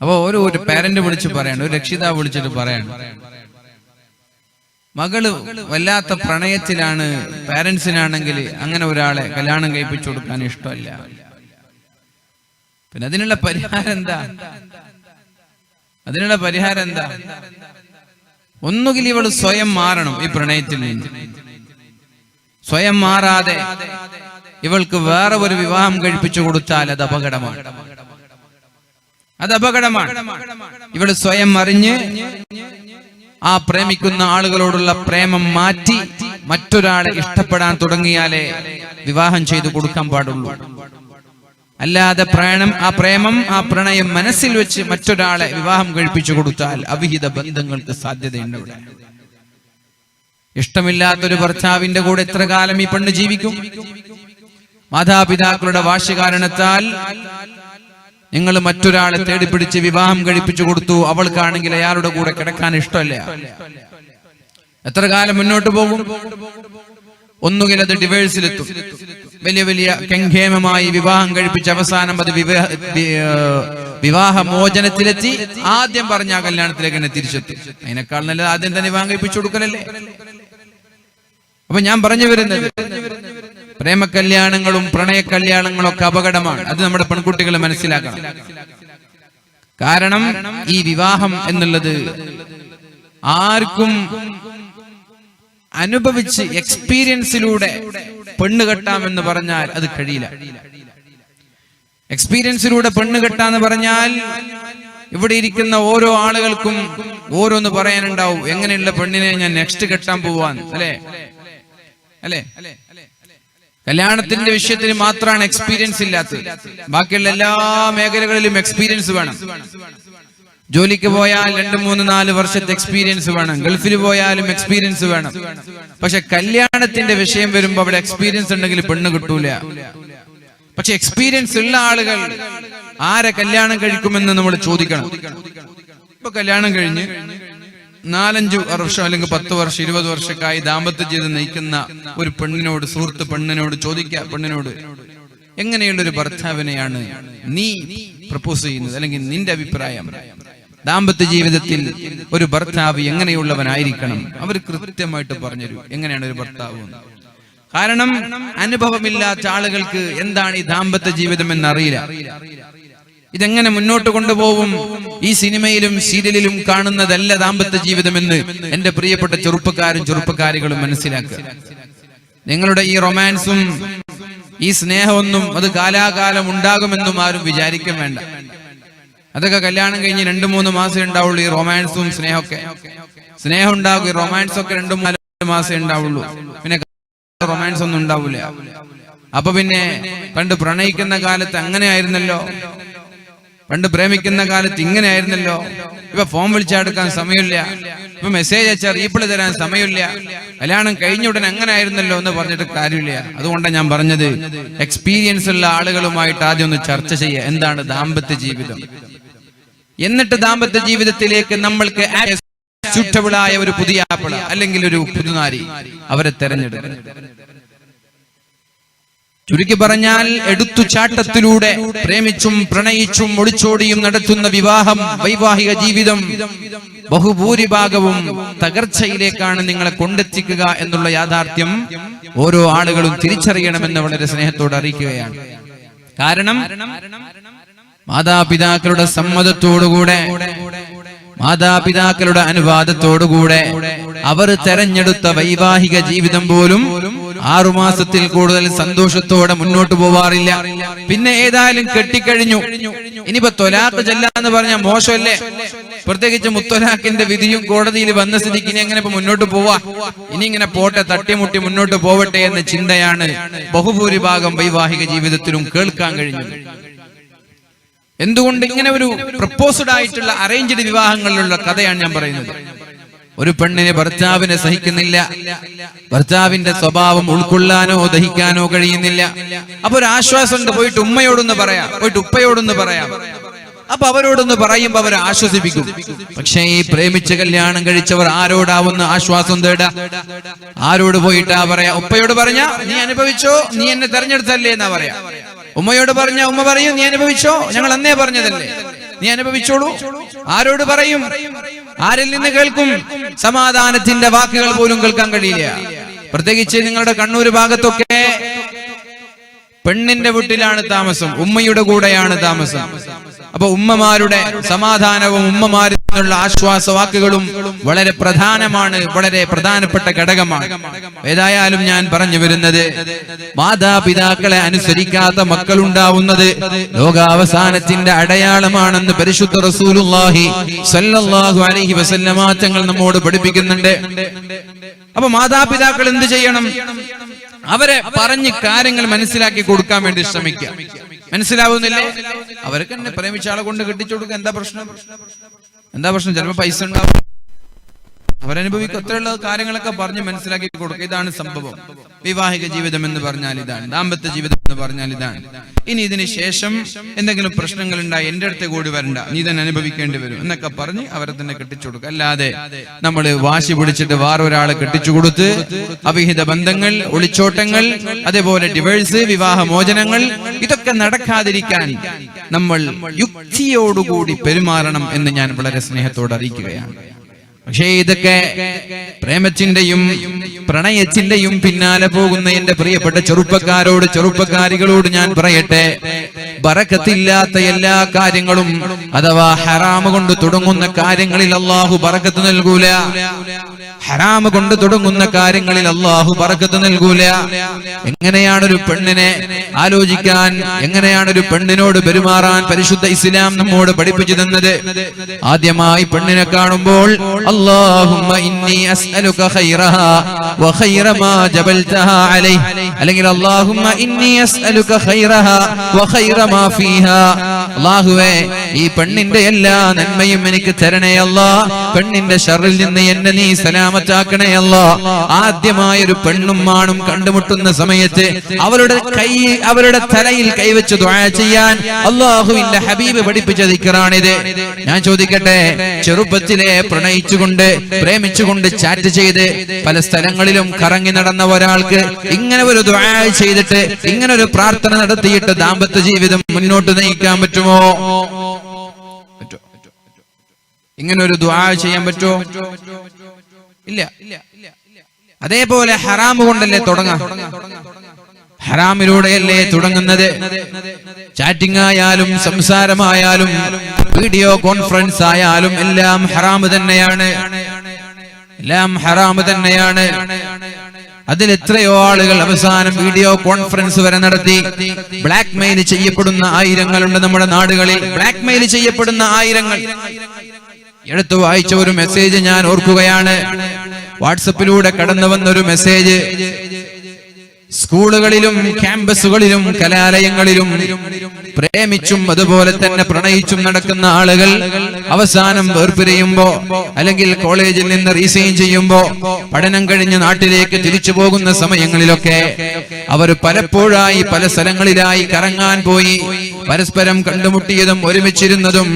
അപ്പൊ ഒരു ഒരു പേരന്റ് വിളിച്ച് പറയാണ് ഒരു രക്ഷിതാവ് വിളിച്ചിട്ട് പറയാണ്. മകൾ വല്ലാത്ത പ്രണയത്തിലാണ് പാരന്റ്സിനാണെങ്കിൽ അങ്ങനെ ഒരാളെ കല്യാണം കഴിപ്പിച്ചു കൊടുക്കാൻ ഇഷ്ടമല്ല. പിന്നെ അതിനുള്ള പരിഹാരം എന്താ? അതിനുള്ള പരിഹാരം എന്താ? ഒന്നുകിൽ ഇവൾ സ്വയം മാറണം ഈ പ്രണയത്തിൽ നിന്ന്. സ്വയം മാറാതെ ഇവൾക്ക് വേറെ ഒരു വിവാഹം കഴിപ്പിച്ചു കൊടുത്താൽ അത് അപകടമാണ്. അത് അപകടമാണ്. ഇവിടെ സ്വയം അറിഞ്ഞ് ആ പ്രേമിക്കുന്ന ആളുകളോടുള്ള പ്രേമം മാറ്റി മറ്റൊരാളെ ഇഷ്ടപ്പെടാൻ തുടങ്ങിയാലേ വിവാഹം ചെയ്തു കൊടുക്കാൻ പാടുള്ളൂ. അല്ലാതെ പ്രേണം ആ പ്രേമം ആ പ്രണയം മനസ്സിൽ വെച്ച് മറ്റൊരാളെ വിവാഹം കഴിപ്പിച്ചു കൊടുത്താൽ അവിഹിത ബന്ധങ്ങൾക്ക് സാധ്യതയുണ്ട് ഇവിടെ. ഇഷ്ടമില്ലാത്തൊരു ഭർത്താവിന്റെ കൂടെ എത്ര കാലം ഈ പെണ്ണ് ജീവിക്കും? മാതാപിതാക്കളുടെ വാശി കാരണത്താൽ നിങ്ങൾ മറ്റൊരാളെ തേടി പിടിച്ച് വിവാഹം കഴിപ്പിച്ചു കൊടുത്തു. അവൾക്കാണെങ്കിൽ അയാളുടെ കൂടെ കിടക്കാൻ ഇഷ്ടമല്ല. എത്ര കാലം മുന്നോട്ട് പോകും? ഒന്നുകിൽ അത് ഡിവേഴ്സിലെത്തും വലിയ വലിയ കെങ്കേമമായി വിവാഹം കഴിപ്പിച്ച് അവസാനം അത് വിവാഹ വിവാഹ മോചനത്തിലെത്തി ആദ്യം പറഞ്ഞ ആ കല്യാണത്തിലേക്ക് തന്നെ തിരിച്ചെത്തും. അതിനേക്കാൾ നല്ലത് ആദ്യം തന്നെ വിവാഹം കഴിപ്പിച്ചു കൊടുക്കലല്ലേ? അപ്പൊ ഞാൻ പറഞ്ഞു വരുന്നത് പ്രേമ കല്യാണങ്ങളും പ്രണയ കല്യാണങ്ങളും ഒക്കെ അപകടമാണ്. അത് നമ്മുടെ പെൺകുട്ടികൾ മനസ്സിലാക്കണം. കാരണം ഈ വിവാഹം എന്നുള്ളത് ആർക്കും അനുഭവിച്ച് എക്സ്പീരിയൻസിലൂടെ പെണ്ണ് കെട്ടാമെന്ന് പറഞ്ഞാൽ അത് കഴിയില്ല. എക്സ്പീരിയൻസിലൂടെ പെണ്ണ് കെട്ടാന്ന് പറഞ്ഞാൽ ഇവിടെ ഇരിക്കുന്ന ഓരോ ആളുകൾക്കും ഓരോന്ന് പറയാനുണ്ടാവും. എങ്ങനെയുള്ള പെണ്ണിനെ ഞാൻ നെക്സ്റ്റ് കെട്ടാൻ പോവാൻ അല്ലേ? അല്ലേ? കല്യാണത്തിന്റെ വിഷയത്തിൽ മാത്രമാണ് എക്സ്പീരിയൻസ് ഇല്ലാത്തത്. ബാക്കിയുള്ള എല്ലാ മേഖലകളിലും എക്സ്പീരിയൻസ് വേണം. ജോലിക്ക് പോയാൽ രണ്ട് മൂന്ന് നാല് വർഷത്തെ എക്സ്പീരിയൻസ് വേണം. ഗൾഫിൽ പോയാലും എക്സ്പീരിയൻസ് വേണം. പക്ഷെ കല്യാണത്തിന്റെ വിഷയം വരുമ്പോ അവിടെ എക്സ്പീരിയൻസ് ഉണ്ടെങ്കിൽ പെണ്ണ് കിട്ടൂല. പക്ഷെ എക്സ്പീരിയൻസ് ഉള്ള ആളുകൾ ആരെ കല്യാണം കഴിക്കുമെന്ന് നമ്മൾ ചോദിക്കണം. ഇപ്പൊ കല്യാണം കഴിഞ്ഞ് നാലഞ്ചു വർഷം അല്ലെങ്കിൽ പത്ത് വർഷം ഇരുപത് വർഷക്കായി ദാമ്പത്യ ജീവിതം നയിക്കുന്ന ഒരു പെണ്ണിനോട് സുഹൃത്ത് പെണ്ണിനോട് ചോദിക്കുക പെണ്ണിനോട് എങ്ങനെയുള്ള ഒരു ഭർത്താവിനെയാണ് നീ പ്രപ്പോസ് ചെയ്യുന്നത്? അല്ലെങ്കിൽ നിന്റെ അഭിപ്രായം? ദാമ്പത്യ ജീവിതത്തിൽ ഒരു ഭർത്താവ് എങ്ങനെയുള്ളവനായിരിക്കണം? അവർ കൃത്യമായിട്ട് പറഞ്ഞുതരും എങ്ങനെയാണ് ഒരു ഭർത്താവ്. കാരണം അനുഭവമില്ലാത്ത ആളുകൾക്ക് എന്താണ് ഈ ദാമ്പത്യ ജീവിതം എന്നറിയില്ല. ഇതെങ്ങനെ മുന്നോട്ട് കൊണ്ടുപോകും? ഈ സിനിമയിലും സീരിയലിലും കാണുന്നതല്ല ദാമ്പത്യ ജീവിതമെന്ന് എന്റെ പ്രിയപ്പെട്ട ചെറുപ്പക്കാരും ചെറുപ്പക്കാരികളും മനസ്സിലാക്കുക. നിങ്ങളുടെ ഈ റൊമാൻസും ഈ സ്നേഹമൊന്നും അത് കാലാകാലം ഉണ്ടാകുമെന്നും ആരും വിചാരിക്കാൻ വേണ്ട. അതൊക്കെ കല്യാണം കഴിഞ്ഞ് രണ്ടു മൂന്ന് മാസം ഉണ്ടാവുള്ളൂ ഈ റൊമാൻസും സ്നേഹമൊക്കെ. സ്നേഹം ഉണ്ടാകും ഈ റൊമാൻസ് ഒക്കെ രണ്ടു മൂന്ന് മാസം ഉണ്ടാവുള്ളൂ. പിന്നെ റൊമാൻസ് ഒന്നും ഉണ്ടാവില്ല അപ്പൊ പിന്നെ പണ്ട് പ്രണയിക്കുന്ന കാലത്ത് അങ്ങനെ ആയിരുന്നല്ലോ പണ്ട് പ്രേമിക്കുന്ന കാലത്ത് ഇങ്ങനെയായിരുന്നല്ലോ. ഇപ്പൊ ഫോൺ വിളിച്ചെടുക്കാൻ സമയമില്ല. ഇപ്പൊ മെസ്സേജ് അയച്ചാൽ റീപ്ലൈ തരാൻ സമയമില്ല. കല്യാണം കഴിഞ്ഞ ഉടനെ അങ്ങനെ ആയിരുന്നല്ലോ എന്ന് പറഞ്ഞിട്ട് കാര്യമില്ല. അതുകൊണ്ടാണ് ഞാൻ പറഞ്ഞത് എക്സ്പീരിയൻസ് ഉള്ള ആളുകളുമായിട്ട് ആദ്യം ഒന്ന് ചർച്ച ചെയ്യുക. എന്താണ് ദാമ്പത്യ ജീവിതം? എന്നിട്ട് ദാമ്പത്യ ജീവിതത്തിലേക്ക് നമ്മൾക്ക് suitable ഒരു പുതിയ ആപ്പിള അല്ലെങ്കിൽ ഒരു പുതുനാരി അവരെ തെരഞ്ഞെടുക്കും ചുരുക്കി പറഞ്ഞാൽ എടുത്തുചാട്ടത്തിലൂടെ പ്രേമിച്ചും പ്രണയിച്ചും ഒളിച്ചോടിയും നടത്തുന്ന വിവാഹം വൈവാഹിക ജീവിതം ബഹുഭൂരിഭാഗവും തകർച്ചയിലേക്കാണ് നിങ്ങളെ കൊണ്ടെത്തിക്കുക എന്നുള്ള യാഥാർത്ഥ്യം ഓരോ ആളുകളും തിരിച്ചറിയണമെന്ന് വളരെ സ്നേഹത്തോട് അറിയിക്കുകയാണ്. കാരണം മാതാപിതാക്കളുടെ സമ്മതത്തോടുകൂടെ മാതാപിതാക്കളുടെ അനുവാദത്തോടുകൂടെ അവർ തെരഞ്ഞെടുത്ത വൈവാഹിക ജീവിതം പോലും ആറുമാസത്തിൽ കൂടുതൽ സന്തോഷത്തോടെ മുന്നോട്ട് പോവാറില്ല. പിന്നെ ഏതായാലും കെട്ടിക്കഴിഞ്ഞു. ഇനിയിപ്പോ തൊലാത്ത് ചെല്ലാന്ന് പറഞ്ഞ മോശമല്ലേ? പ്രത്യേകിച്ച് മുത്തൊലാക്കിന്റെ വിധിയും കോടതിയിൽ വന്ന സ്ഥിതിക്ക് ഇനി എങ്ങനെ ഇപ്പൊ മുന്നോട്ട് പോവാ? ഇനി ഇങ്ങനെ പോട്ടെ തട്ടിമുട്ടി മുന്നോട്ട് പോവട്ടെ എന്ന ചിന്തയാണ് ബഹുഭൂരിഭാഗം വൈവാഹിക ജീവിതത്തിലും കേൾക്കാൻ കഴിഞ്ഞു. എന്തുകൊണ്ട് ഇങ്ങനെ ഒരു പ്രപ്പോസ്ഡ് ആയിട്ടുള്ള അറേഞ്ച്ഡ് വിവാഹങ്ങളിലുള്ള കഥയാണ് ഞാൻ പറയുന്നത്. ഒരു പെണ്ണിനെ ഭർത്താവിനെ സഹിക്കുന്നില്ല. ഭർത്താവിന്റെ സ്വഭാവം ഉൾക്കൊള്ളാനോ ദഹിക്കാനോ കഴിയുന്നില്ല. അപ്പൊ ഒരു ആശ്വാസമുണ്ട് പോയിട്ട് ഉമ്മയോടൊന്ന് പറയാം പോയിട്ട് ഉപ്പയോടൊന്ന് പറയാം. അപ്പൊ അവരോടൊന്ന് പറയുമ്പോ അവരെ ആശ്വസിപ്പിക്കും. പക്ഷേ ഈ പ്രേമിച്ച് കല്യാണം കഴിച്ചവർ ആരോടാവുന്ന ആശ്വാസം തേടാ? ആരോട് പോയിട്ടാ പറയാ? ഉപ്പയോട് പറഞ്ഞ നീ അനുഭവിച്ചോ? നീ എന്നെ തെരഞ്ഞെടുത്തല്ലേ എന്നാ പറയാ? ഉമ്മയോട് പറഞ്ഞ ഉമ്മ പറയും നീ അനുഭവിച്ചോ? ഞങ്ങൾ അന്നേ പറഞ്ഞതല്ലേ. നീ അനുഭവിച്ചോളൂ. ആരോട് പറയും? ആരിൽ നിന്ന് കേൾക്കും? സമാധാനത്തിന്റെ വാക്കുകൾ പോലും കേൾക്കാൻ കഴിയില്ല. പ്രത്യേകിച്ച് നിങ്ങളുടെ കണ്ണൂർ ഭാഗത്തൊക്കെ പെണ്ണിന്റെ വീട്ടിലാണ് താമസം ഉമ്മയുടെ കൂടെയാണ് താമസം. അപ്പൊ ഉമ്മമാരുടെ സമാധാനവും ഉമ്മമാരിൽ നിന്നുള്ള ആശ്വാസ വാക്കുകളും വളരെ പ്രധാനമാണ് വളരെ പ്രധാനപ്പെട്ട ഘടകമാണ്. ഏതായാലും ഞാൻ പറഞ്ഞു വരുന്നത് മാതാപിതാക്കളെ അനുസരിക്കാത്ത മക്കളുണ്ടാവുന്നത് ലോകാവസാനത്തിന്റെ അടയാളമാണെന്ന് പരിശുദ്ധ റസൂലുല്ലാഹി സല്ലല്ലാഹു അലൈഹി വസല്ലമ തങ്ങൾ നമ്മോട് പഠിപ്പിക്കുന്നുണ്ട്. അപ്പൊ മാതാപിതാക്കൾ എന്ത് ചെയ്യണം? അവരെ പറഞ്ഞ് കാര്യങ്ങൾ മനസ്സിലാക്കി കൊടുക്കാൻ വേണ്ടി ശ്രമിക്കുക. മനസ്സിലാവുന്നില്ലേ? അവർക്ക് എന്നെ പ്രേമിച്ച ആളെ കൊണ്ട് കെട്ടിച്ചു കൊടുക്കുക എന്താ പ്രശ്നം? എന്താ പ്രശ്നം? ചിലപ്പോ പൈസ ഉണ്ടാവും. അവരനുഭവിക്കും അത്രയുള്ള കാര്യങ്ങളൊക്കെ പറഞ്ഞ് മനസ്സിലാക്കി കൊടുക്കുക ഇതാണ് സംഭവം. വിവാഹിക ജീവിതം എന്ന് പറഞ്ഞാൽ ഇതാണ്. ദാമ്പത്യ ജീവിതം എന്ന് പറഞ്ഞാൽ ഇതാണ്. ഇനി ഇതിന് ശേഷം എന്തെങ്കിലും പ്രശ്നങ്ങൾ ഉണ്ടായി എന്റെ അടുത്ത് കൂടി വരണ്ട. നീ തന്നെ അനുഭവിക്കേണ്ടി വരും എന്നൊക്കെ പറഞ്ഞ് അവരെ തന്നെ കെട്ടിച്ചു കൊടുക്കുക അല്ലാതെ നമ്മൾ വാശി പിടിച്ചിട്ട് വേറൊരാളെ കെട്ടിച്ചു കൊടുത്ത് അവിഹിത ബന്ധങ്ങൾ ഒളിച്ചോട്ടങ്ങൾ അതേപോലെ ഡിവേഴ്സ് വിവാഹമോചനങ്ങൾ ഇതൊക്കെ നടക്കാതിരിക്കാൻ നമ്മൾ യുക്തിയോടുകൂടി പെരുമാറണം എന്ന് ഞാൻ വളരെ സ്നേഹത്തോട് അറിയിക്കുകയാണ്. പക്ഷേ ഇതൊക്കെ പ്രേമത്തിന്റെയും പ്രണയത്തിന്റെയും പിന്നാലെ പോകുന്ന എന്റെ പ്രിയപ്പെട്ട ചെറുപ്പക്കാരോട് ചെറുപ്പക്കാരികളോട് ഞാൻ പറയട്ടെ. ബറക്കത്തില്ലാത്ത എല്ലാ കാര്യങ്ങളും അഥവാ ഹറാമ കൊണ്ട് തുടങ്ങുന്ന കാര്യങ്ങളിൽ അള്ളാഹു ബറക്കത്ത് നൽകൂല. ഹറാമ് കൊണ്ട് തുടങ്ങുന്ന കാര്യങ്ങളിൽ അള്ളാഹു പറക്കത്ത് നൽകൂല. എങ്ങനെയാണ് ഒരു പെണ്ണിനെ ആലോചിക്കാൻ എങ്ങനെയാണ് ഒരു പെണ്ണിനോട് പെരുമാറാൻ പരിശുദ്ധ ഇസ്ലാം നമ്മോട് പഠിപ്പിച്ചു തന്നത്? ആദ്യമായി പെണ്ണിനെ കാണുമ്പോൾ അല്ലെങ്കിൽ അല്ലാഹുവേ ഈ പെണ്ണിന്റെ എല്ലാ നന്മയും എനിക്ക് തരണേ അല്ലാ. പെണ്ണിന്റെ ഷറിൽ നിന്ന് എന്നെ നീ സലാമത്താക്കണേ അല്ലോ. ആദ്യമായ ഒരു പെണ്ണും മാണും കണ്ടുമുട്ടുന്ന സമയത്ത് അവരുടെ കൈ അവരുടെ തലയിൽ കൈവച്ച് ദുആ ചെയ്യാൻ അള്ളാഹുവിന്റെ ഹബീബ് പഠിപ്പിച്ച ദിക്കറാണിത്. ഞാൻ ചോദിക്കട്ടെ ചെറുപ്പത്തിലെ പ്രണയിച്ചുകൊണ്ട് പ്രേമിച്ചുകൊണ്ട് ചാറ്റ് ചെയ്ത് പല സ്ഥലങ്ങളിലും കറങ്ങി നടന്ന ഒരാൾക്ക് ഇങ്ങനെ ഒരു ദുആ ചെയ്തിട്ട് ഇങ്ങനെ ഒരു പ്രാർത്ഥന നടത്തിയിട്ട് ദാമ്പത്യ ജീവിതം മുന്നോട്ട് നയിക്കാൻ പറ്റുമോ? പറ്റോ? ഇങ്ങനെ ഒരു ദുആ ചെയ്യാൻ പറ്റുമോ ഇല്ല. അതേപോലെ ഹറാമ് കൊണ്ടല്ലേ തുടങ്ങാം? ഹറാമിലൂടെയല്ലേ തുടങ്ങുന്നത്? ചാറ്റിംഗ് ആയാലും സംസാരമായാലും വീഡിയോ കോൺഫറൻസ് ആയാലും എല്ലാം ഹറാമ് തന്നെയാണ്. എല്ലാം ഹറാമ് തന്നെയാണ്. അതിൽ എത്രയോ ആളുകൾ അവസാനം വീഡിയോ കോൺഫറൻസ് വരെ നടത്തി. ബ്ലാക്ക് മെയിൽ ചെയ്യപ്പെടുന്ന ആയിരങ്ങളുണ്ട് നമ്മുടെ നാടുകളിൽ. ബ്ലാക്ക് മെയിൽ ചെയ്യപ്പെടുന്ന ആയിരങ്ങൾ. എടുത്തു വായിച്ച ഒരു മെസ്സേജ് ഞാൻ ഓർക്കുകയാണ്. വാട്സപ്പിലൂടെ കടന്നു വന്നൊരു മെസ്സേജ് സ്കൂളുകളിലും ക്യാമ്പസുകളിലും കലാലയങ്ങളിലും പ്രേമിച്ചും അതുപോലെ തന്നെ പ്രണയിച്ചും നടക്കുന്ന ആളുകൾ അവസാനം വേർപിരിയുമ്പോ അല്ലെങ്കിൽ കോളേജിൽ നിന്ന് റീസൈൻ ചെയ്യുമ്പോ പഠനം കഴിഞ്ഞ് നാട്ടിലേക്ക് തിരിച്ചു പോകുന്ന സമയങ്ങളിലൊക്കെ അവർ പലപ്പോഴായി പല സ്ഥലങ്ങളിലായി കറങ്ങാൻ പോയി. പരസ്പരം കണ്ടുമുട്ടിയതും ഒരുമിച്ചിരുന്നതും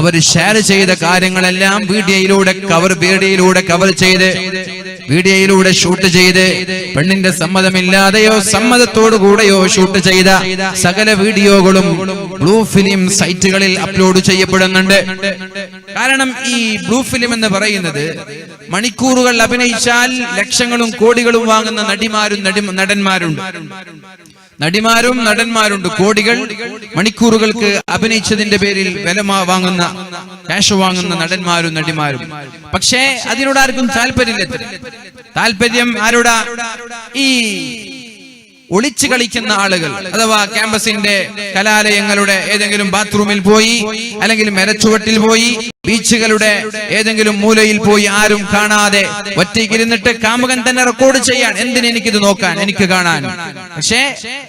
അവർ ഷെയർ ചെയ്ത കാര്യങ്ങളെല്ലാം വീഡിയോയിലൂടെ കവർ വീഡിയോയിലൂടെ കവർ ചെയ്ത് വീഡിയോയിലൂടെ ഷൂട്ട് ചെയ്ത് പെണ്ണിന്റെ സമ്മതമില്ലാതെയോ സമ്മതത്തോടു കൂടെയോ ഷൂട്ട് ചെയ്ത സകല വീഡിയോകളും ബ്ലൂ ഫിലിം സൈറ്റുകളിൽ അപ്ലോഡ് ചെയ്യപ്പെടുന്നുണ്ട്. കാരണം ഈ ബ്ലൂ ഫിലിം എന്ന് പറയുന്നത് മണിക്കൂറുകൾ അഭിനയിച്ചാൽ ലക്ഷങ്ങളും കോടികളും വാങ്ങുന്ന നടിമാരും നടി നടന്മാരുണ്ട്. നടിമാരും നടന്മാരുണ്ട്. കോടികൾ മണിക്കൂറുകൾക്ക് അഭിനയിച്ചതിന്റെ പേരിൽ വില വാങ്ങുന്ന ക്യാഷ് വാങ്ങുന്ന നടന്മാരും നടിമാരും. പക്ഷേ അതിനോട് ആർക്കും താല്പര്യമില്ല താല്പര്യം ആരോടാ? ഈ ഒളിച്ചു കളിക്കുന്ന ആളുകൾ അഥവാ ക്യാമ്പസിന്റെ കലാലയങ്ങളുടെ ഏതെങ്കിലും ബാത്റൂമിൽ പോയി അല്ലെങ്കിൽ മെരച്ചുവട്ടിൽ പോയി ബീച്ചുകളുടെ ഏതെങ്കിലും മൂലയിൽ പോയി ആരും കാണാതെ ഒറ്റയ്ക്കിരുന്നിട്ട് കാമുകൻ തന്നെ റെക്കോർഡ് ചെയ്യാൻ എന്തിന് എനിക്കിത് നോക്കാൻ എനിക്ക് കാണാൻ? പക്ഷേ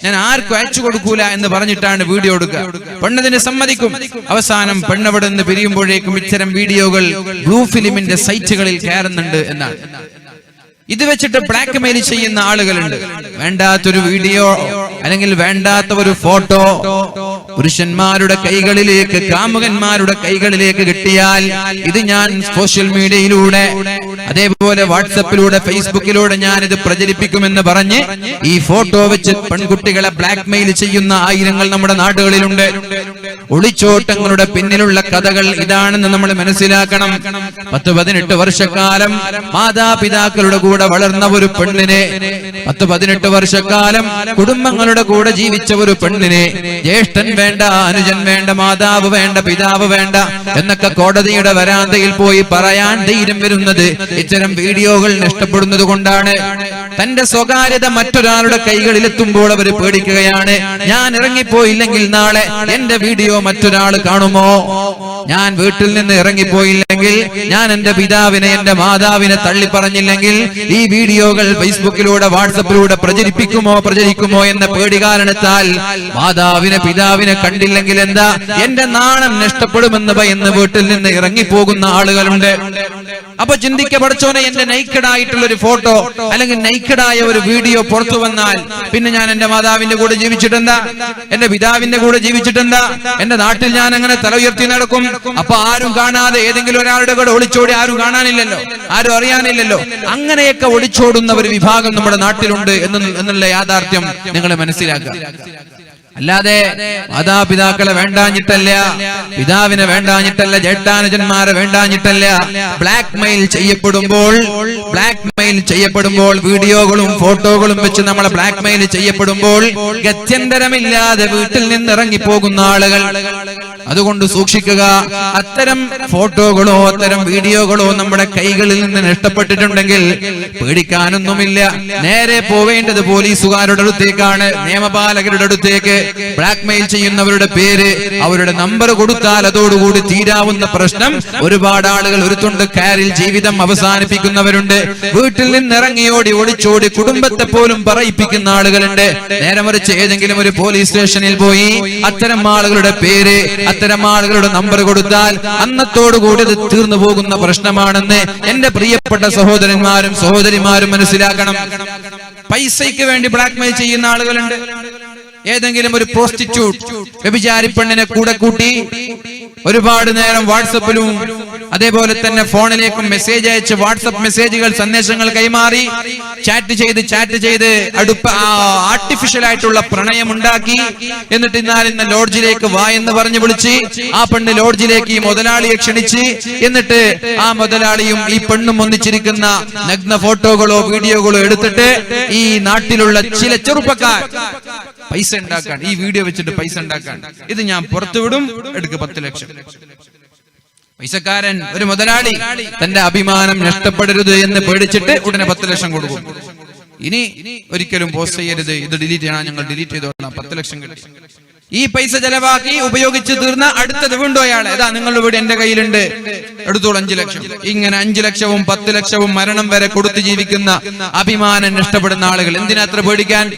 ഞാൻ ആർക്കും അയച്ചു കൊടുക്കൂല എന്ന് പറഞ്ഞിട്ടാണ് വീഡിയോ എടുക്കുക. പെണ്ണതിന് സമ്മതിക്കും. അവസാനം പെണ്ണവിടെ നിന്ന് പിരിയുമ്പോഴേക്കും ഇത്തരം വീഡിയോകൾ ബ്ലൂ ഫിലിമിന്റെ സൈറ്റുകളിൽ കയറുന്നുണ്ട് എന്നാണ്. ഇത് വെച്ചിട്ട് ബ്ലാക്ക് മെയിൽ ചെയ്യുന്ന ആളുകളുണ്ട്. വേണ്ടാത്തൊരു വീഡിയോ അല്ലെങ്കിൽ വേണ്ടാത്ത ഒരു ഫോട്ടോ പുരുഷന്മാരുടെ കൈകളിലേക്ക് കാമുകന്മാരുടെ കൈകളിലേക്ക് കിട്ടിയാൽ ഇത് ഞാൻ സോഷ്യൽ മീഡിയയിലൂടെ അതേപോലെ വാട്സപ്പിലൂടെ ഫേസ്ബുക്കിലൂടെ ഞാൻ ഇത് പ്രചരിപ്പിക്കുമെന്ന് പറഞ്ഞ് ഈ ഫോട്ടോ വെച്ച് പെൺകുട്ടികളെ ബ്ലാക്ക് മെയിൽ ചെയ്യുന്ന ആയിരങ്ങൾ നമ്മുടെ നാടുകളിലുണ്ട്. ഒളിച്ചോട്ടങ്ങളുടെ പിന്നിലുള്ള കഥകൾ ഇതാണെന്ന് നമ്മൾ മനസ്സിലാക്കണം. പത്ത് പതിനെട്ട് വർഷക്കാലം മാതാപിതാക്കളുടെ കൂടെ വളർന്ന ഒരു പെണ്ണിനെ പത്ത് പതിനെട്ട് വർഷക്കാലം കുടുംബങ്ങളുടെ കൂടെ ജീവിച്ച ഒരു പെണ്ണിനെ ജ്യേഷ്ഠൻ വേണ്ട അനുജൻ വേണ്ട മാതാവ് വേണ്ട പിതാവ് വേണ്ട എന്നൊക്കെ കോടതിയുടെ വരാന്തയിൽ പോയി പറയാൻ ധൈര്യം വരുന്നത് ഇത്തരം വീഡിയോകൾ നഷ്ടപ്പെടുന്നത് കൊണ്ടാണ്. തന്റെ സ്വകാര്യത മറ്റൊരാളുടെ കൈകളിൽ എത്തുമ്പോൾ അവർ പേടിക്കുകയാണ് ഞാൻ ഇറങ്ങിപ്പോയില്ലെങ്കിൽ നാളെ എന്റെ വീഡിയോ മറ്റൊരാൾ കാണുമോ? ഞാൻ വീട്ടിൽ നിന്ന് ഇറങ്ങിപ്പോയില്ലെങ്കിൽ ഞാൻ എന്റെ പിതാവിനെ എന്റെ മാതാവിനെ തള്ളി പറഞ്ഞില്ലെങ്കിൽ ഈ വീഡിയോകൾ ഫേസ്ബുക്കിലൂടെ വാട്സപ്പിലൂടെ പ്രചരിപ്പിക്കുമോ പ്രചരിക്കുമോ എന്ന പേടി കാരണത്താൽ മാതാവിനെ പിതാവിനെ കണ്ടില്ലെങ്കിൽ എന്താ? എന്റെ നാണം നഷ്ടപ്പെടുമെന്ന് ഭയന്ന് വീട്ടിൽ നിന്ന് ഇറങ്ങിപ്പോകുന്ന ആളുകളുണ്ട്. അപ്പൊ ചിന്തിക്കപ്പെടച്ചോനെ എന്റെ നൈക്കഡായിട്ടുള്ള ഒരു ഫോട്ടോ അല്ലെങ്കിൽ നൈക്കഡ് ആയ ഒരു വീഡിയോ പുറത്തു വന്നാൽ പിന്നെ ഞാൻ എന്റെ മാതാവിന്റെ കൂടെ ജീവിച്ചിട്ടെന്താ? എന്റെ പിതാവിന്റെ കൂടെ ജീവിച്ചിട്ടെന്താ? എന്റെ നാട്ടിൽ ഞാൻ അങ്ങനെ തല ഉയർത്തി നടക്കും. അപ്പൊ ആരും കാണാതെ ഏതെങ്കിലും ഒരാളുടെ കൂടെ ഒളിച്ചോടി ആരും കാണാനില്ലല്ലോ. ആരും അറിയാനില്ലല്ലോ. അങ്ങനെയൊക്കെ ഒളിച്ചോടുന്ന ഒരു വിഭാഗം നമ്മുടെ നാട്ടിലുണ്ട് എന്ന് എന്നുള്ള യാഥാർത്ഥ്യം നിങ്ങൾ മനസ്സിലാക്കുക. അല്ലാതെ മാതാപിതാക്കളെ വേണ്ടാഞ്ഞിട്ടല്ല പിതാവിനെ വേണ്ടാഞ്ഞിട്ടല്ല ജേഷ്ഠാനുജന്മാരെ വേണ്ടാഞ്ഞിട്ടല്ല. ബ്ലാക്ക് മെയിൽ ചെയ്യപ്പെടുമ്പോൾ ബ്ലാക്ക് മെയിൽ ചെയ്യപ്പെടുമ്പോൾ വീഡിയോകളും ഫോട്ടോകളും വെച്ച് നമ്മളെ ബ്ലാക്ക് മെയിൽ ചെയ്യപ്പെടുമ്പോൾ ഗത്യന്തരമില്ലാതെ വീട്ടിൽ നിന്ന് ഇറങ്ങിപ്പോകുന്ന ആളുകൾ. അതുകൊണ്ട് സൂക്ഷിക്കുക അത്തരം ഫോട്ടോകളോ അത്തരം വീഡിയോകളോ നമ്മുടെ കൈകളിൽ നിന്ന് നഷ്ടപ്പെട്ടിട്ടുണ്ടെങ്കിൽ പേടിക്കാനൊന്നുമില്ല. നേരെ പോവേണ്ടത് പോലീസുകാരുടെ അടുത്തേക്കാണ് നിയമപാലകരുടെ അടുത്തേക്ക്. ബ്ലാക്ക് മെയിൽ ചെയ്യുന്നവരുടെ പേര് അവരുടെ നമ്പർ കൊടുത്താൽ അതോടുകൂടി തീരാവുന്ന പ്രശ്നം ഒരുപാട് ആളുകൾ ഒരു തുണ്ട് കാരിൽ ജീവിതം അവസാനിപ്പിക്കുന്നവരുണ്ട്. വീട്ടിൽ നിന്ന് ഇറങ്ങിയോടി ഒളിച്ചോടി കുടുംബത്തെ പോലും പറയിപ്പിക്കുന്ന ആളുകളുണ്ട്. നേരെ മറിച്ച് ഏതെങ്കിലും ഒരു പോലീസ് സ്റ്റേഷനിൽ പോയി അത്തരം ആളുകളുടെ പേര് അത്തരം ആളുകളുടെ നമ്പർ കൊടുത്താൽ അന്നത്തോടുകൂടി ഇത് തീർന്നു പോകുന്ന പ്രശ്നമാണെന്ന് എന്റെ പ്രിയപ്പെട്ട സഹോദരന്മാരും സഹോദരിമാരും മനസ്സിലാക്കണം. പൈസയ്ക്ക് വേണ്ടി ബ്ലാക്ക് മെയിൽ ചെയ്യുന്ന ആളുകളുണ്ട്. ഏതെങ്കിലും ഒരു പ്രോസ്റ്റിറ്റ്യൂട്ട് വ്യഭിചാരി പെണ്ണിനെ കൂടെ കൂട്ടി ഒരുപാട് നേരം വാട്സപ്പിലും അതേപോലെ തന്നെ ഫോണിലേക്കും മെസ്സേജ് അയച്ച് വാട്സപ്പ് മെസ്സേജുകൾ സന്ദേശങ്ങൾ കൈമാറി ചാറ്റ് ചെയ്ത് ചാറ്റ് ചെയ്ത് അടുപ്പ ആർട്ടിഫിഷ്യൽ ആയിട്ടുള്ള പ്രണയം ഉണ്ടാക്കി. എന്നിട്ട് എന്നാൽ ഇന്ന് ലോഡ്ജിലേക്ക് വാ എന്ന് പറഞ്ഞു വിളിച്ച് ആ പെണ്ണ് ലോഡ്ജിലേക്ക് ഈ മുതലാളിയെ ക്ഷണിച്ച് എന്നിട്ട് ആ മുതലാളിയും ഈ പെണ്ണും ഒന്നിച്ചിരിക്കുന്ന നഗ്ന ഫോട്ടോകളോ വീഡിയോകളോ എടുത്തിട്ട് ഈ നാട്ടിലുള്ള ചില ചെറുപ്പക്കാർ പൈസ ഉണ്ടാക്കാൻ ഈ വീഡിയോ വെച്ചിട്ട് പൈസ ഉണ്ടാക്കാൻ. ഇത് ഞാൻ പുറത്തുവിടും എടുക്ക് പത്ത് ലക്ഷം. പൈസക്കാരൻ ഒരു മുതലാളി തന്റെ അഭിമാനം നഷ്ടപ്പെടരുത് എന്ന് പേടിച്ചിട്ട് ഉടനെ പത്ത് ലക്ഷം കൊടുക്കും. ഇനി ഒരിക്കലും പോസ്റ്റ് ചെയ്യരുത് ഇത് ഡിലീറ്റ് ചെയ്യണം ഞങ്ങൾ ഡിലീറ്റ് ചെയ്തോളാം പത്ത് ലക്ഷം കിട്ടി. ഈ പൈസ ചെലവാക്കി ഉപയോഗിച്ച് തീർന്ന അടുത്ത വീണ്ടും അയാളെ. ഏതാ നിങ്ങളുടെ വീട് എന്റെ കയ്യിലുണ്ട്. എടുത്തോളൂ അഞ്ചു ലക്ഷം. ഇങ്ങനെ അഞ്ചു ലക്ഷവും പത്ത് ലക്ഷവും മരണം വരെ കൊടുത്തു ജീവിക്കുന്ന അഭിമാനം നഷ്ടപ്പെടുന്ന ആളുകൾ. എന്തിനാ അത്ര പേടിക്കാൻ?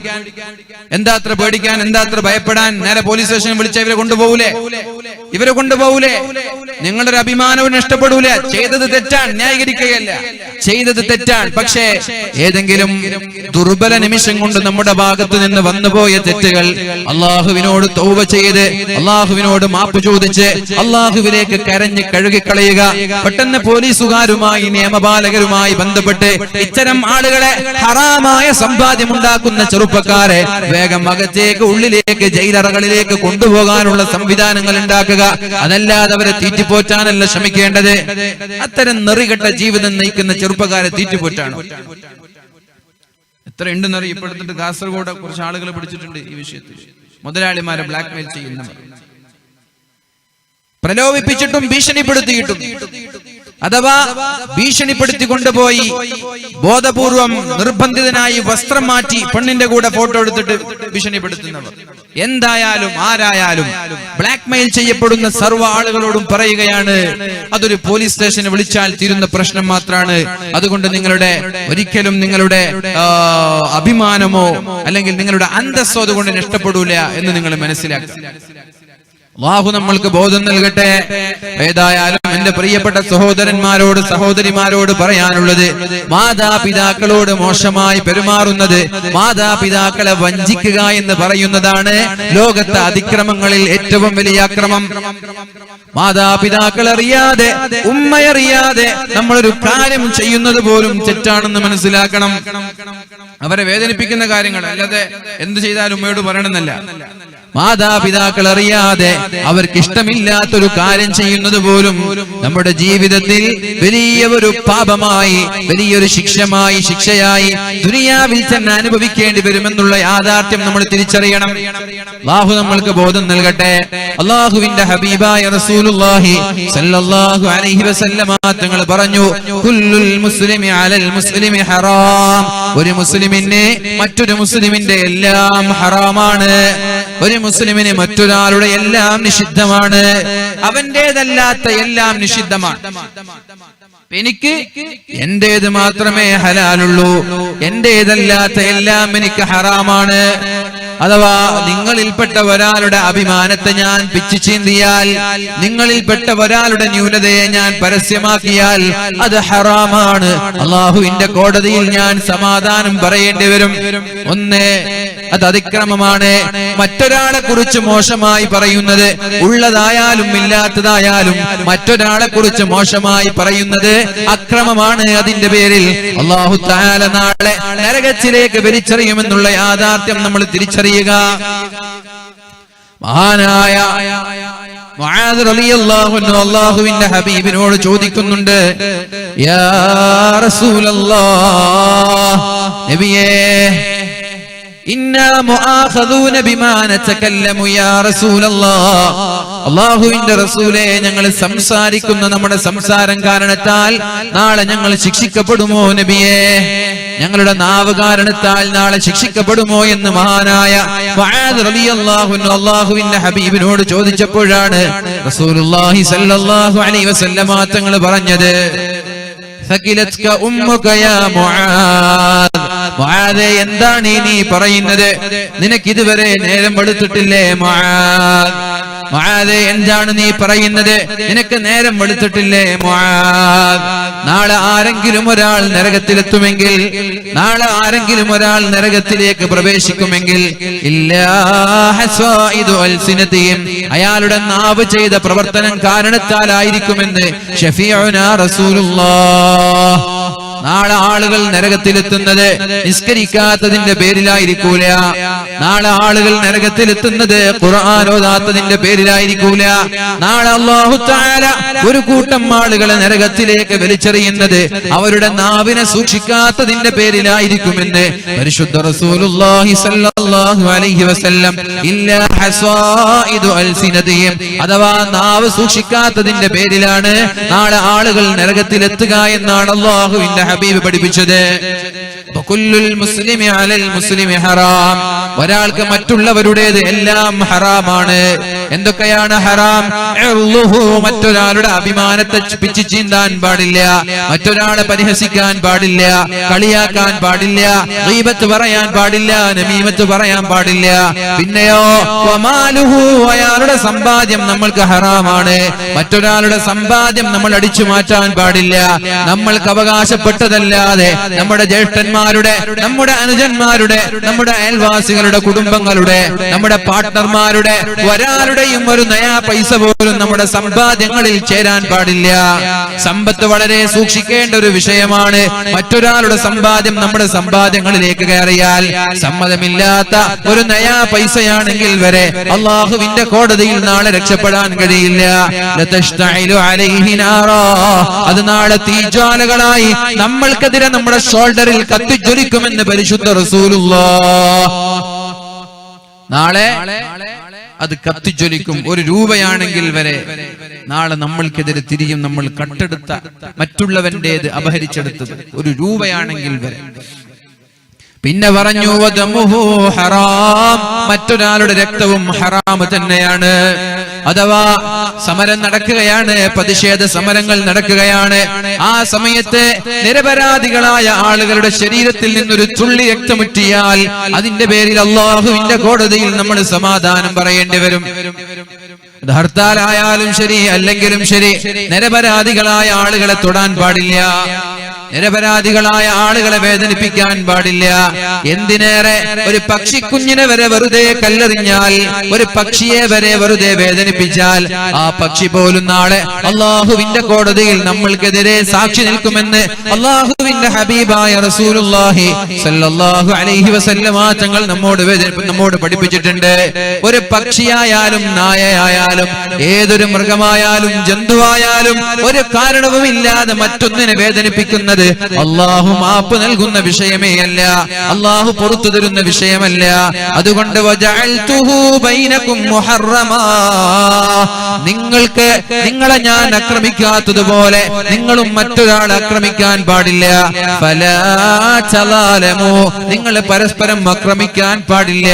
എന്താ അത്ര പേടിക്കാൻ? എന്താ അത്ര ഭയപ്പെടാൻ? നേരെ പോലീസ് സ്റ്റേഷനിൽ വിളിച്ച ഇവരെ കൊണ്ടുപോകൂലേ? ഇവരെ കൊണ്ടുപോകൂലേ? നിങ്ങളുടെ അഭിമാനവും നഷ്ടപ്പെടൂലേ? ചെയ്തത് തെറ്റാൻ ന്യായീകരിക്കുകയല്ല. ചെയ്തത് തെറ്റാൻ പക്ഷേ ഏതെങ്കിലും ദുർബല നിമിഷം കൊണ്ട് നമ്മുടെ ഭാഗത്ത് നിന്ന് വന്നുപോയ തെറ്റുകൾ അള്ളാഹുവിനോട് തൗവ ചെയ്ത് അള്ളാഹുവിനോട് മാപ്പ് ചോദിച്ച് അള്ളാഹുവിലേക്ക് കരഞ്ഞ് കഴുകിക്കളയുക. പെട്ടെന്ന് പോലീസുകാരുമായി നിയമപാലകരുമായി ബന്ധപ്പെട്ട് ഇത്തരം ആളുകളെ ഹറാമായ സമ്പാദ്യമുണ്ടാക്കുന്ന ചെറുപ്പക്കാരെ വേഗം അകത്തേക്ക് ഉള്ളിലേക്ക് ജയിലറകളിലേക്ക് കൊണ്ടുപോകാനുള്ള സംവിധാനങ്ങൾ ഉണ്ടാക്കുക. അതല്ലാതെ അവരെ തീറ്റിപ്പോറ്റാനല്ല ശ്രമിക്കേണ്ടത്. അത്തരം നെറികെട്ട ജീവിതം നയിക്കുന്ന ചെറുപ്പക്കാരെ തീറ്റിപ്പോറ്റാണ്. എത്ര ഉണ്ടെന്നറിയ ഇപ്പൊ കാസർഗോഡ് കുറച്ച് ആളുകൾ പിടിച്ചിട്ടുണ്ട് ഈ വിഷയത്തിൽ. മുതലാളിമാരെ ബ്ലാക്ക് മെയിൽ ചെയ്യുന്നവർ. പ്രലോഭിപ്പിച്ചിട്ടും ഭീഷണിപ്പെടുത്തിയിട്ടും അഥവാ ഭീഷണിപ്പെടുത്തി കൊണ്ടുപോയി ബോധപൂർവം നിർബന്ധിതനായി വസ്ത്രം മാറ്റി പെണ്ണിന്റെ കൂടെ ഫോട്ടോ എടുത്തിട്ട് ഭീഷണിപ്പെടുത്തുന്നവർ. എന്തായാലും ആരായാലും ബ്ലാക്ക് മെയിൽ ചെയ്യപ്പെടുന്ന സർവ ആളുകളോടും പറയുകയാണ് അതൊരു പോലീസ് സ്റ്റേഷന് വിളിച്ചാൽ തീരുന്ന പ്രശ്നം മാത്രമാണ് അതുകൊണ്ട് നിങ്ങളുടെ ഒരിക്കലും നിങ്ങളുടെ അഭിമാനമോ അല്ലെങ്കിൽ നിങ്ങളുടെ അന്തസ്സോ അതുകൊണ്ട് നഷ്ടപ്പെടൂല എന്ന് നിങ്ങൾ മനസ്സിലാക്കുക. അള്ളാഹു നമ്മൾക്ക് ബോധം നൽകട്ടെ. ഏതായാലും എന്റെ പ്രിയപ്പെട്ട സഹോദരന്മാരോട് സഹോദരിമാരോട് പറയാനുള്ളത് മാതാപിതാക്കളോട് മോശമായി പെരുമാറുന്നത് മാതാപിതാക്കളെ വഞ്ചിക്കുക എന്ന് പറയുന്നതാണ് ലോകത്തെ അതിക്രമങ്ങളിൽ ഏറ്റവും വലിയ അക്രമം. മാതാപിതാക്കൾ അറിയാതെ ഉമ്മയറിയാതെ നമ്മളൊരു കാര്യം ചെയ്യുന്നത് പോലും തെറ്റാണെന്ന് മനസ്സിലാക്കണം. അവരെ വേദനിപ്പിക്കുന്ന കാര്യങ്ങൾ അല്ലാതെ എന്ത് ചെയ്താലും ഉമ്മയോട് പറയണമെന്നല്ല. മാതാപിതാക്കൾ അറിയാതെ അവർക്ക് ഇഷ്ടമില്ലാത്തൊരു കാര്യം ചെയ്യുന്നത് പോലും നമ്മുടെ ജീവിതത്തിൽ വലിയ ഒരു പാപമായി വലിയൊരു ശിക്ഷമായി ശിക്ഷയായി ദുനിയാവിൽ തന്നെ അനുഭവിക്കേണ്ടി വരുമെന്നുള്ള യാഥാർത്ഥ്യം നമ്മൾ തിരിച്ചറിയണം. അള്ളാഹു നമ്മൾക്ക് ബോധം നൽകട്ടെ. അള്ളാഹുവിന്റെ ഹബീബായ റസൂലുള്ളാഹി സല്ലല്ലാഹു അലൈഹി വസല്ലമ തങ്ങൾ പറഞ്ഞു കുല്ലുൽ മുസ്ലിമി അലൽ മുസ്ലിമി ഹറാം. ഒരു മുസ്ലിമിനെ മറ്റൊരു മുസ്ലിമിന്റെ എല്ലാം ഹറാമാണ്. ഒരു മുസ്ലിമിന് മറ്റൊരാളുടെ എല്ലാം നിഷിദ്ധമാണ്. അവന്റേതല്ലാത്ത എല്ലാം നിഷിദ്ധമാണ്. എനിക്ക് എന്റേത് മാത്രമേ ഹലാലുള്ളൂ. എന്റേതല്ലാത്ത എല്ലാം എനിക്ക് ഹറാമാണ്. അഥവാ നിങ്ങളിൽപ്പെട്ട ഒരാളുടെ അഭിമാനത്തെ ഞാൻ പിച്ചു ചീന്തിയാൽ നിങ്ങളിൽപ്പെട്ട ഒരാളുടെ ന്യൂനതയെ ഞാൻ പരസ്യമാക്കിയാൽ അത് ഹറാമാണ്. അള്ളാഹുവിന്റെ കോടതിയിൽ ഞാൻ സമാധാനം പറയേണ്ടി വരും. ഒന്ന് അത് അതിക്രമമാണ്. മറ്റൊരാളെ കുറിച്ച് മോശമായി പറയുന്നത് ഉള്ളതായാലും ഇല്ലാത്തതായാലും മറ്റൊരാളെ കുറിച്ച് മോശമായി പറയുന്നത് അക്രമമാണ് അതിന്റെ പേരിൽ. അള്ളാഹു താല നാളെ നരകത്തിലേക്ക് വലിച്ചെറിയുമെന്നുള്ള യാഥാർത്ഥ്യം നമ്മൾ തിരിച്ചറിയുക മഹാനായ അല്ലാഹുവിന്റെ ഹബീബിനോട് ചോദിക്കുന്നുണ്ട് യാ റസൂലല്ലാ നബിയേ അല്ലാഹുവിന്റെ റസൂലേ ഞങ്ങൾ സംസാരിക്കുന്ന നമ്മുടെ സംസാരം കാരണത്താൽ നാളെ ഞങ്ങൾ ശിക്ഷിക്കപ്പെടുമോ നബിയെ? ഞങ്ങളുടെ നാവ് കാരണത്താൽ നാളെ ശിക്ഷിക്കപ്പെടുമോ എന്ന് മഹാനായ അള്ളാഹുവിന്റെ ഹബീബിനോട് ചോദിച്ചപ്പോഴാണ് റസൂലുള്ളാഹി അലൈഹി വസല്ലമ പറഞ്ഞത് ഉമ്മുക യാ മുആദേ എന്താണ് നീ പറയുന്നത്? നിനക്ക് ഇതുവരെ നേരം വെളുത്തിട്ടില്ലേ മുആദേ എന്താണ് നീ പറയുന്നത്? നിനക്ക് നേരം വെളുത്തിട്ടില്ലേ നാളെ ആരെങ്കിലും ഒരാൾ നരകത്തിലെത്തുമെങ്കിൽ നാളെ ആരെങ്കിലും ഒരാൾ നരകത്തിലേക്ക് പ്രവേശിക്കുമെങ്കിൽ അയാളുടെ നാവ് ചെയ്ത പ്രവർത്തനം കാരണത്താലായിരിക്കുമെന്ന് ഷഫീഉനാ റസൂലുള്ളാഹ്. നാളെ ആളുകൾ നരകത്തിലെത്തുന്നത് നിസ്കരിക്കാത്തതിന്റെ പേരിലായിരിക്കൂല. നാളെ ആളുകൾ നരകത്തിലെത്തുന്നത് ഖുർആൻ പേരിലായിരിക്കൂല. നാളെ അള്ളാഹു ഒരു കൂട്ടം ആളുകളെ നരകത്തിലേക്ക് വലിച്ചെറിയുന്നത് അവരുടെ നാവിനെ സൂക്ഷിക്കാത്തതിന്റെ പേരിലായിരിക്കുമെന്ന് പരിശുദ്ധ റസൂലുള്ളാഹി സ്വല്ലല്ലാഹു അലൈഹി വസല്ലം ഇല്ലാ ഹസായിദു അൽസിനതിഹിം അഥവാ നാവ് സൂക്ഷിക്കാത്തതിന്റെ പേരിലാണ് നാളെ ആളുകൾ നരകത്തിലെത്തുക എന്നാണ് അള്ളാഹുവിന്റെ ഹബീബ് പഠിപ്പിച്ചത്. വകുല്ലുൽ മുസ്ലിമി അലൽ മുസ്ലിമി ഹറാം. ഒരാൾക്ക് മറ്റുള്ളവരുടേത് എല്ലാം ഹറാമാണ്. എന്തൊക്കെയാണ് ഹറാം? മറ്റൊരാളുടെ അഭിമാനത്തെ പിച്ചു ചീന്താൻ പാടില്ല. മറ്റൊരാളെ പരിഹസിക്കാൻ പാടില്ല. കളിയാക്കാൻ പാടില്ല. ഗീബത്ത് പറയാൻ പാടില്ല. നമീമത്ത് പറയാൻ പാടില്ല. പിന്നെയോ അയാളുടെ സമ്പാദ്യം നമ്മൾക്ക് ഹറാമാണ്. മറ്റൊരാളുടെ സമ്പാദ്യം നമ്മൾ അടിച്ചു മാറ്റാൻ പാടില്ല. നമ്മൾക്ക് അവകാശപ്പെട്ടതല്ലാതെ നമ്മുടെ ജ്യേഷ്ഠന്മാരുടെ നമ്മുടെ അനുജന്മാരുടെ നമ്മുടെ അയൽവാസികളുടെ കുടുംബങ്ങളുടെ നമ്മുടെ പാർട്ട്ണർമാരുടെ ഒരാളുടെയും ഒരു നയാ പൈസ പോലും നമ്മുടെ സമ്പാദ്യങ്ങളിൽ ചേരാൻ പാടില്ല. സമ്പത്ത് വളരെ സൂക്ഷിക്കേണ്ട ഒരു വിഷയമാണ്. മറ്റൊരാളുടെ സമ്പാദ്യം നമ്മുടെ സമ്പാദ്യങ്ങളിലേക്ക് കയറിയാൽ സമ്മതമില്ലാത്ത ഒരു നയാ പൈസയാണെങ്കിൽ വരെ അള്ളാഹുവിന്റെ കോടതിയിൽ നാളെ രക്ഷപ്പെടാൻ കഴിയില്ല. അത് നാളെ തീജ്വാലകളായി നമ്മൾക്കെതിരെ നമ്മുടെ ഷോൾഡറിൽ കത്തിജ്വലിക്കുമെന്ന് പരിശുദ്ധ റസൂലുള്ള. നാളെ അത് കത്തിജ്വലിക്കും. ഒരു രൂപയാണെങ്കിൽ വരെ നാളെ നമ്മൾക്കെതിരെ തിരിയും നമ്മൾ കട്ടെടുത്ത മറ്റുള്ളവന്റേത് അപഹരിച്ചെടുത്തത്. ഒരു രൂപയാണെങ്കിൽ വരെ. പിന്നെ പറഞ്ഞു ഹറാം. മറ്റൊരാളുടെ രക്തവും ഹറാം തന്നെയാണ്. അഥവാ സമരം നടക്കുകയാണ് പ്രതിഷേധ സമരങ്ങൾ നടക്കുകയാണ്. ആ സമയത്ത് നിരപരാധികളായ ആളുകളുടെ ശരീരത്തിൽ നിന്നൊരു തുള്ളി രക്തമുറ്റിയാൽ അതിന്റെ പേരിൽ അള്ളാഹുവിന്റെ കോടതിയിൽ നമ്മൾ സമാധാനം പറയേണ്ടി വരും. ഹർത്താലായാലും ശരി അല്ലെങ്കിലും ശരി നിരപരാധികളായ ആളുകളെ തൊടാൻ പാടില്ല. നിരപരാധികളായ ആളുകളെ വേദനിപ്പിക്കാൻ പാടില്ല. എന്തിനേറെ ഒരു പക്ഷിക്കുഞ്ഞിനെ വരെ വെറുതെ കല്ലെറിഞ്ഞാൽ ഒരു പക്ഷിയെ വരെ വെറുതെ വേദനിപ്പിച്ചാൽ ആ പക്ഷി പോലും നാളെ അള്ളാഹുവിന്റെ കോടതിയിൽ നമ്മൾക്കെതിരെ സാക്ഷി നിൽക്കുമെന്ന് അള്ളാഹുവിന്റെ ഹബീബായ റസൂലുള്ളാഹി സല്ലല്ലാഹു അലൈഹി വസല്ലമ തങ്ങൾ നമ്മോട് നമ്മോട് പഠിപ്പിച്ചിട്ടുണ്ട്. ഒരു പക്ഷിയായാലും നായയായാലും ഏതൊരു മൃഗമായാലും ജന്തുവായാലും ഒരു കാരണവുമില്ലാതെ മറ്റൊന്നിനെ വേദനിപ്പിക്കുന്നത് അള്ളാഹു മാപ്പ് നൽകുന്ന വിഷയമേ അല്ല അള്ളാഹു പുറത്തു തരുന്ന വിഷയമല്ല. അതുകൊണ്ട്. നിങ്ങൾക്ക് നിങ്ങളെ ഞാൻ ആക്രമിക്കാത്തതുപോലെ നിങ്ങളും മറ്റൊരാൾ ആക്രമിക്കാൻ പാടില്ല. പല ചലാലമോ നിങ്ങൾ പരസ്പരം ആക്രമിക്കാൻ പാടില്ല.